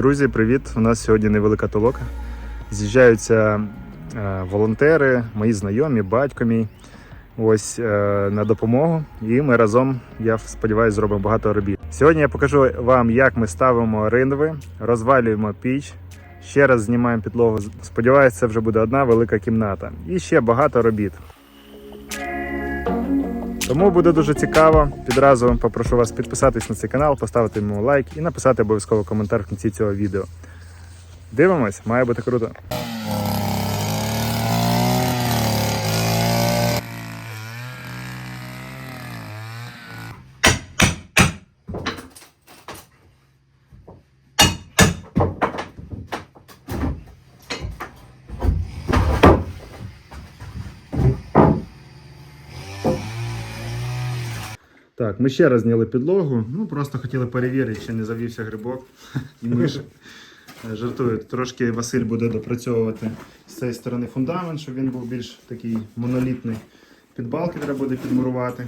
Друзі, привіт! У нас сьогодні невелика толока. З'їжджаються е, волонтери, мої знайомі, батько мій. Ось е, на допомогу. І ми разом, я сподіваюся, зробимо багато робіт. Сьогодні я покажу вам, як ми ставимо ринви, розвалюємо піч. Ще раз знімаємо підлогу. Сподіваюся, це вже буде одна велика кімната. І ще багато робіт. Тому буде дуже цікаво. Підразу попрошу вас підписатись на цей канал, поставити йому лайк і написати обов'язково коментар в кінці цього відео. Дивимось, має бути круто. Ми ще раз зняли підлогу. Ну просто хотіли перевірити, чи не завівся грибок і миш. Е, Жартую, трошки Василь буде допрацьовувати з цієї сторони фундамент, щоб він був більш такий монолітний. Підбалки треба буде підмурувати.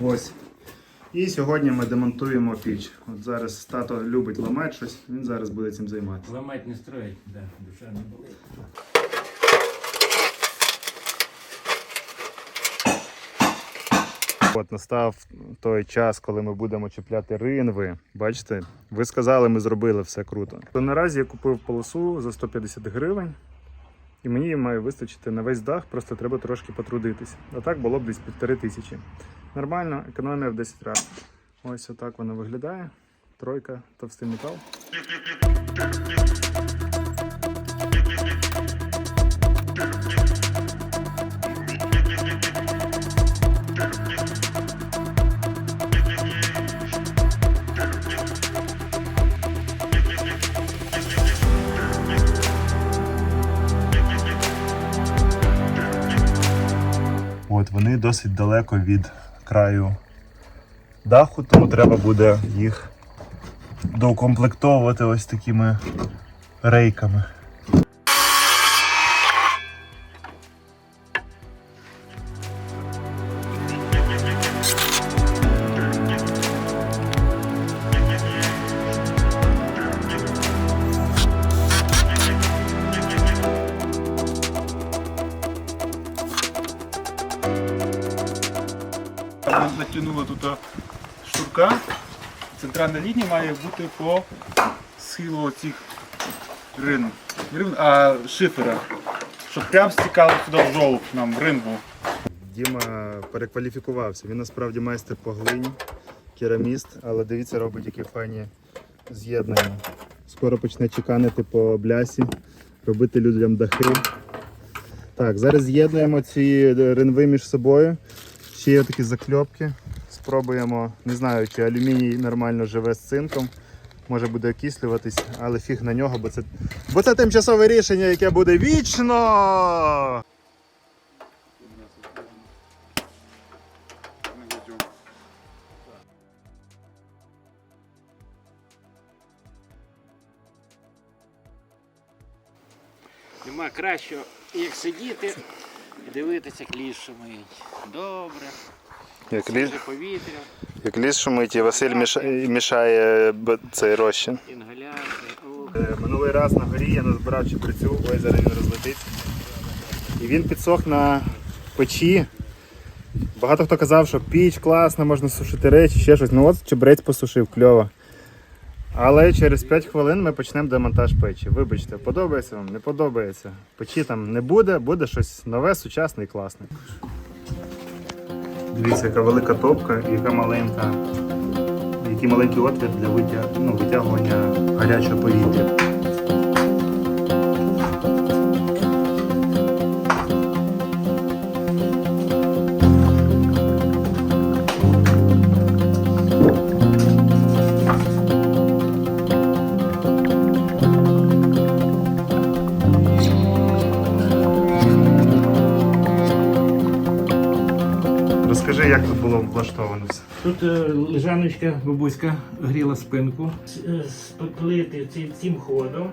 Ось. І сьогодні ми демонтуємо піч. От зараз тато любить ламати щось, він зараз буде цим займатися. Ломать не строить, да, душа не болит. От настав той час, коли ми будемо чіпляти ринви. Бачите, ви сказали, ми зробили все круто. То наразі я купив полосу за 150 гривень, і мені її має вистачити на весь дах, просто треба трошки потрудитися. А так було б десь півтори тисячі. Нормально, економія в 10 разів. Ось отак вона виглядає. Тройка, товстий метал. От вони досить далеко від краю даху, тому треба буде їх доукомплектовувати ось такими рейками. Натягнула тут штурка. Центральна лінія має бути по схилу цих рин, рин а шифера. Щоб прям стікало сюди в жолоб нам в рин був. Діма перекваліфікувався. Він насправді майстер по глині, кераміст, але дивіться, робить які файні з'єднання. Скоро почне чеканити по блясі, робити людям дахи. Так, зараз з'єднуємо ці ринви між собою. Ще є такі закльопки. Спробуємо, не знаю, чи алюміній нормально живе з цинком. Може буде окислюватись, але фіг на нього, бо це, бо це тимчасове рішення, яке буде вічно. Нема кращого, як сидіти і дивитися, як ліс шумить. Добре, Як свіже повітря, Як ліс шумить, і Василь мішає, мішає б- цей розчин. інгаляція. О, Е, Минулий раз на горі я назбирав чебрецю, ой, зараз він розлетиться. І він підсох на печі. Багато хто казав, що піч класна, можна сушити речі, ще щось. Ну от чебрець посушив, кльово. Але через 5 хвилин ми почнемо демонтаж печі. Вибачте, подобається вам, не подобається. Печі там не буде, буде щось нове, сучасне і класне. Дивіться, яка велика топка яка маленька який маленький отвір для витяг... ну, витягування гарячого повітря. Тут лежаночка бабуська гріла спинку. С- е, Спеклити цим, цим ходом,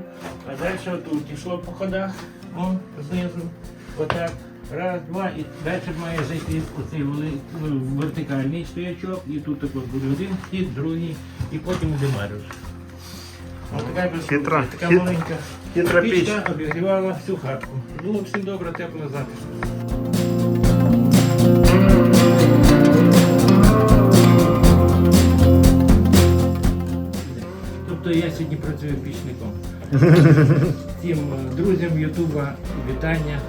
а далі тут йшло по ходах, он знизу, отак. Раз, два, і далі має зайти оцей вертикальний стоячок, і тут також буде один хід, другий, і потім демариш. Ось така без Хитра- така хит- маленька хитра пічка обігрівала всю хатку. Було всім добре, тепло затишно. Тобто я сьогодні працюю пічником. Всім е, друзям Ютуба вітання.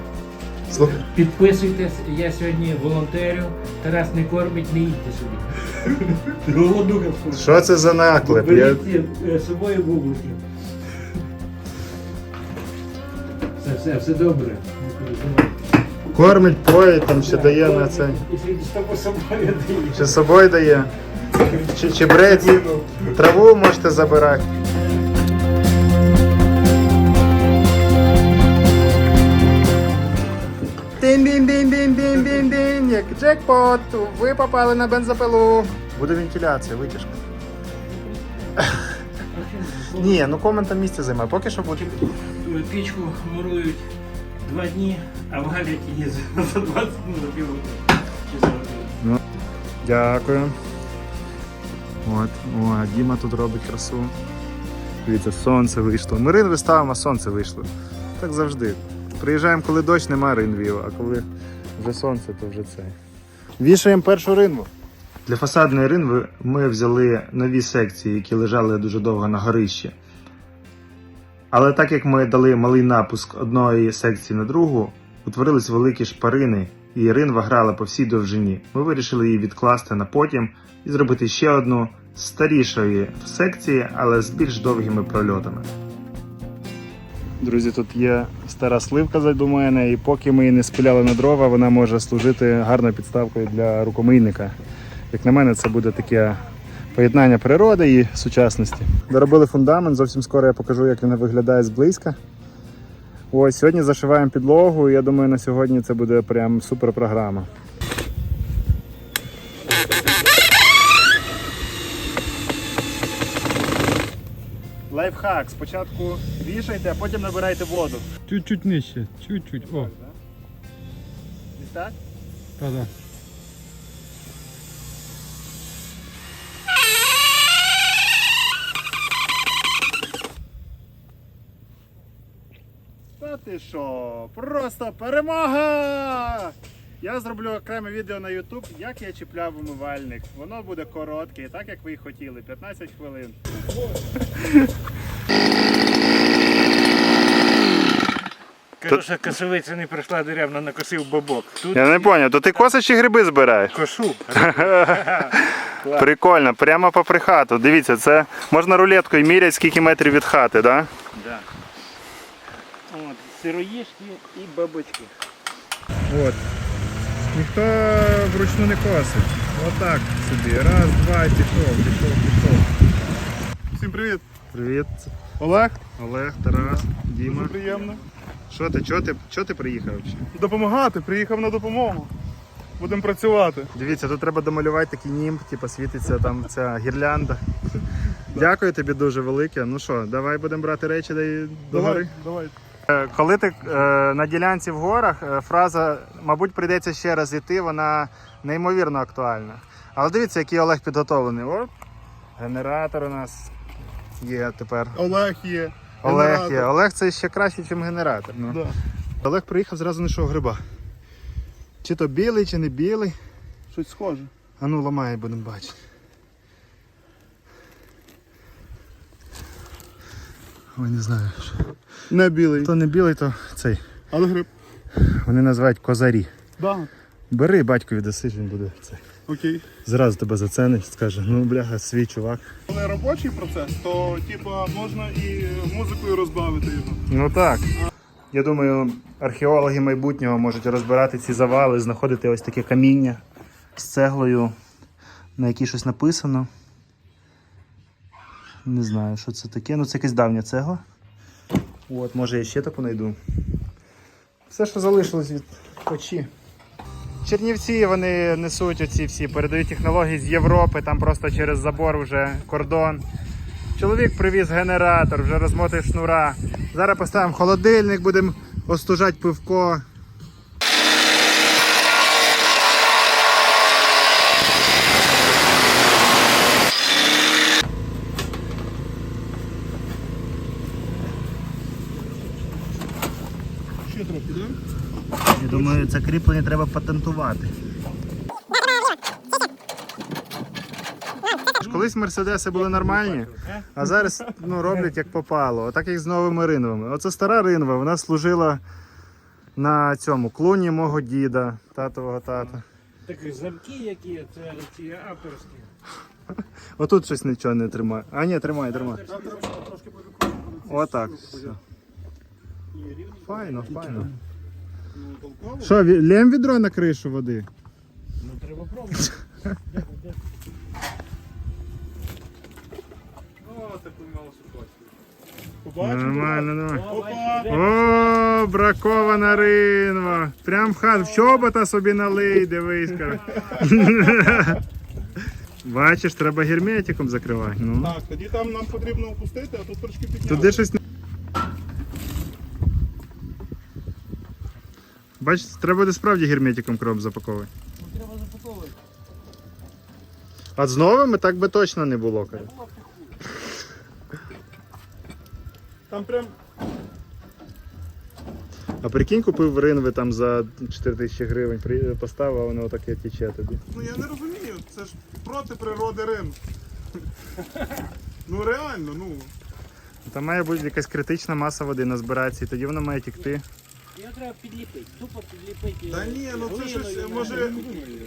Підписуйтесь, я сьогодні волонтерю. Тарас не кормить, не їдьте собі. Голодуха скоро. Що це за наклеп? Я... Беріть е, з собою бублики. Все, все, все добре. Кормить, поїть, там ще дає на це. І ще з собою дає. Чи з собою дає? Чи, чи брець? Траву можете забирати. Дин-дин-дин-дин-дин-дин-дин, як джекпот, ви попали на бензопилу. Буде вентиляція, витяжка. Ні, ну коментом місце займає, поки що буде. Пічку мурують два дні, а валять її за за 20 ну, за. Дякую. От, о, Діма тут робить красу. Дивіться, сонце вийшло. Ми ринви ставимо, а сонце вийшло. Так завжди. Приїжджаємо, коли дощ, нема ринвів, а коли вже сонце, то вже це. Вішаємо першу ринву. Для фасадної ринви ми взяли нові секції, які лежали дуже довго на горищі. Але так як ми дали малий напуск одної секції на другу, утворились великі шпарини, і ринва грала по всій довжині. Ми вирішили її відкласти на потім і зробити ще одну старішої секції, але з більш довгими прольотами. Друзі, тут є стара сливка зайду мене, і поки ми її не спиляли на дрова, вона може служити гарною підставкою для рукомийника. Як на мене, це буде таке поєднання природи і сучасності. Доробили фундамент, зовсім скоро я покажу, як він виглядає зблизька. Ось сьогодні зашиваємо підлогу. і Я думаю, на сьогодні це буде прям супер програма. Лайфхак. Спочатку вішайте, а потім набирайте воду. Чуть-чуть нижче, чуть-чуть. О, Ось так? та-да. Ти що? Просто перемога! Я зроблю окреме відео на YouTube, як я чіпляв умивальник. Воно буде коротке, так як ви і хотіли, 15 хвилин. Що косовиця не прийшла деревно, накосив бобок. Тут Я не зрозумів, то ти косиш чи гриби збираєш? кошу. Прикольно, прямо попри хату. Дивіться, це можна рулеткою міряти, скільки метрів від хати, так? Да. От, сироїшки і бабочки. От. Ніхто вручну не косить. Отак собі. Раз, два, пішов, пішов, пішов. Всім привіт! Привіт. Олег, Олег, Тарас, Діма. дуже приємно. Що ти, чого ти, чого ти приїхав? взагалі? Допомагати, приїхав на допомогу. Будемо працювати. Дивіться, тут треба домалювати такий німб, типу світиться там ця гірлянда. Дякую тобі дуже велике. Ну що, давай будемо брати речі до гори. давай. Е, Коли ти е, на ділянці в горах, е, фраза, мабуть, прийдеться ще раз іти, вона неймовірно актуальна. Але дивіться, який Олег підготовлений. О, генератор у нас є тепер. Олег є. Олег є. Олег це ще краще, ніж генератор. Ну. Да. Олег приїхав, зразу знайшов гриба. Чи то білий, чи не білий. Щось схоже. А ну ламає, будемо бачити. Ой, не знаю. Не білий, То не білий, то цей. але гриб. Вони називають козарі. Да. Бери батькові даси, він буде це. Окей. Зразу тебе заценить, скаже, ну бляха, свій чувак. Коли робочий процес, то типа можна і музикою розбавити його. Ну так. Я думаю, археологи майбутнього можуть розбирати ці завали, знаходити ось таке каміння з цеглою, на якій щось написано. Не знаю, що це таке. Ну, це якась давня цегла. От, може я ще таку знайду. Все, що залишилось від печі. Чернівці вони несуть оці всі, передають технології з Європи, там просто через забор вже кордон. Чоловік привіз генератор, вже розмотує шнура. Зараз поставимо холодильник, будемо остужати пивко. Думаю, це кріплення треба патентувати. Колись мерседеси були нормальні, а зараз ну, роблять як попало. Отак як з новими ринвами. Оце стара ринва, вона служила на цьому клуні мого діда, татового тата. Такі замки, які це ці авторські. Отут щось нічого не тримає. А ні, тримає, тримає. Отак. Все. Файно, Що, ві- лєм відро на кришу води? Ну треба пробувати. О, ситуацію. Побачив? Нормально, нормально. Опа! О, бракована ринва. Прям в хат в чобота собі налий, дивись. каже. Бачиш, треба герметиком закривати. Ну. Так, тоді там нам потрібно опустити, а тут трошки підняти. Туди щось. не- Бачиш, треба буде справді герметиком кров запаковувати. Ну, Треба запаковувати. А з новими так би точно не було. каже. Там прям А прикинь, купив ринви там за 4 тисячі гривень, поставив, а воно таке тече тобі. Ну я не розумію, це ж проти природи рин. Ну реально, ну. Там має бути якась критична маса води назбиратися, і тоді воно має тікти. Його треба підліпити, тупо підліпити. Та ні, ну це щось може.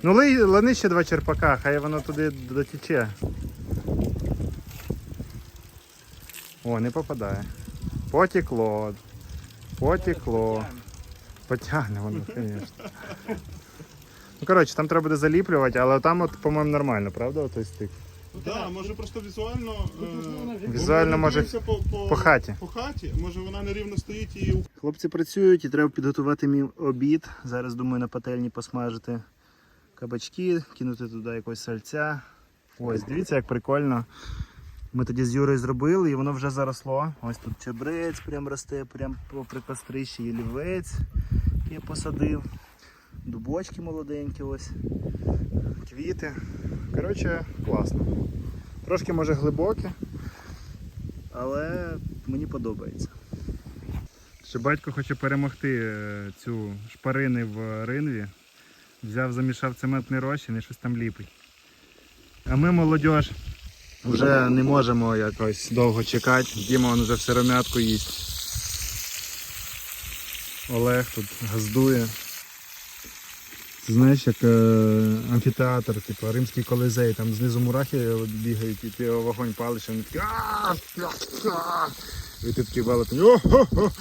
Ну лий, лани ще два черпака, хай воно туди дотіче. О, не попадає. Потекло. Потекло. Потягне воно, звісно. Ну, коротше, там треба буде заліплювати, але там, от, по-моєму, нормально, правда? Отой стик? Да, може просто візуально. е, Візуально може по хаті. По хаті, може вона нерівно стоїть і Хлопці працюють і треба підготувати мій обід. Зараз думаю на пательні посмажити кабачки, кинути туди якось сальця. Ось, дивіться, як прикольно. Ми тоді з Юрою зробили і воно вже заросло. Ось тут чебрець прям росте, прям попри кострищі, і лівець я посадив. Дубочки молоденькі ось. Квіти. Коротше, класно. Трошки може глибоке, але мені подобається. Ще батько хоче перемогти е, цю шпарини в ринві. Взяв, замішав цементний розчин і щось там ліпить. А ми, молодь, вже не можемо якось довго чекати. Діма вже в сиромятку їсть. Олег тут газдує. Знаєш, як е, амфітеатр, типу римський колизей, там знизу мурахи бігають, і ти його вогонь палиш, і вони такі «А, а, а». І ти такий велетень. «О-хо-хо».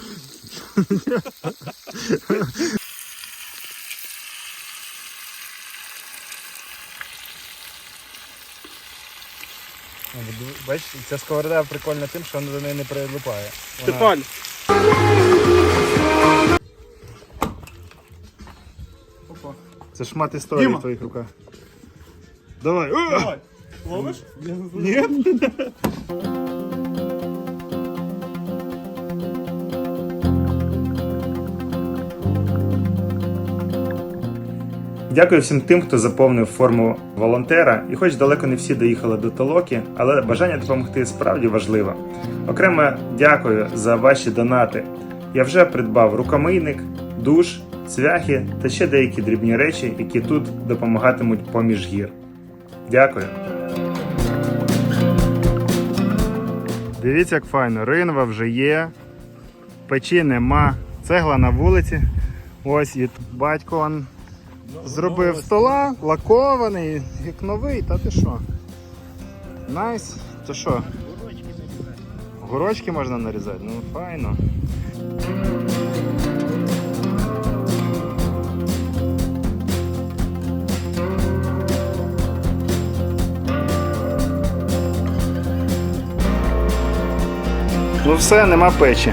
Бачиш, ця сковорода прикольна тим, що вона до неї не прилипає. Вона... Опа. Це шмат історії Діма. в твоїх руках. Давай. Давай. Ловиш? Ні. Дякую всім тим, хто заповнив форму волонтера. І хоч далеко не всі доїхали до толоки, але бажання допомогти справді важливо. Окремо дякую за ваші донати. Я вже придбав рукомийник, душ, цвяхи та ще деякі дрібні речі, які тут допомагатимуть поміж гір. Дякую. Дивіться, як файно. Ринва вже є, печі нема, цегла на вулиці. Ось і батько он зробив стола, лакований, як новий, та ти що? Найс, то що? Горочки можна нарізати, ну файно. Ну все, нема печі.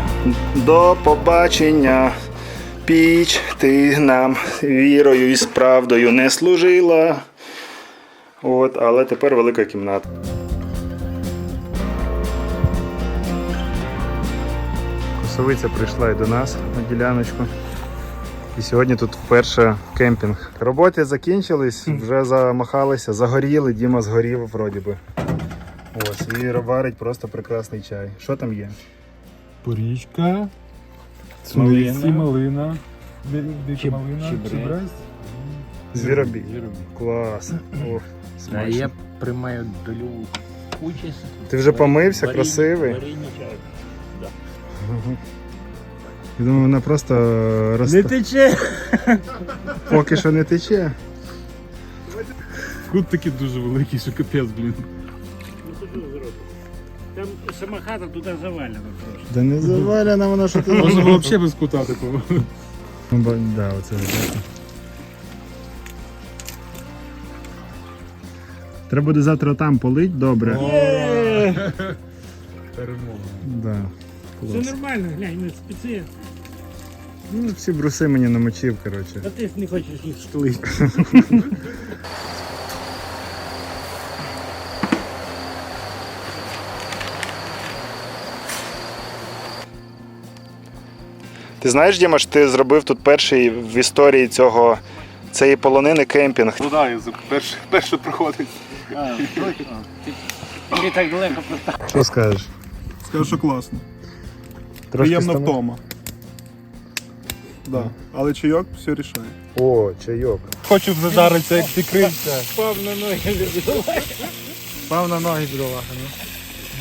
До побачення. Піч ти нам вірою і справдою не служила. От, але тепер велика кімната. Косовиця прийшла і до нас на діляночку. І сьогодні тут вперше кемпінг. Роботи закінчились, вже замахалися, загоріли, Діма згорів вроді би. Ось, і варить просто прекрасний чай. Що там є? Порічка, Малина. суниці, малина. Чебрець. Звіробій. Клас. Ох, А я приймаю долю участь. Ти вже помився, Варіння- красивий? варіння чаю. Да. Я думаю, вона просто росте. тече. Поки що не тече. Кут такий дуже великий, що капець, блін. Сама хата туди завалена трошки. Да не заваляна вона, що ти Можна зробив. взагалі без кута такого. Ну, ба- Да, оце. Треба буде завтра там полить, добре. Перемога. Да. Все Клас. нормально, глянь, ми спеці. Ну, всі бруси мені намочив, коротше. А ти ж не хочеш їх штулити. Ти знаєш, Діма, що ти зробив тут перший в історії цього цієї полонини кемпінг. Ну так, перше, перше проходить. А, точно. Ти так далеко просто. Що скажеш? Скажу, що класно. Трошки Приємна втома. Да. Але чайок все рішає. О, чайок. Хочу зажаритися, як ти крився. На ноги любив. Пав на ноги бідолаха, ну.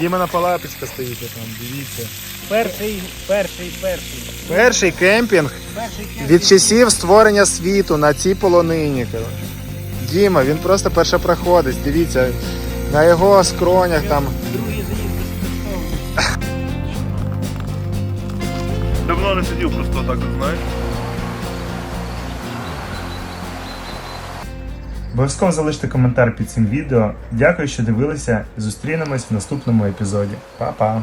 Дімана палапочка стоїть там, дивіться. Перший, перший, перший. Перший кемпінг Перший від часів створення світу на цій полонині. Діма, він просто першопроходець, дивіться, на його скронях там. Другий заїзд безкоштовно. Давно не сидів просто так, знаєш. Обов'язково залиште коментар під цим відео. Дякую, що дивилися. Зустрінемось в наступному епізоді. Па-па!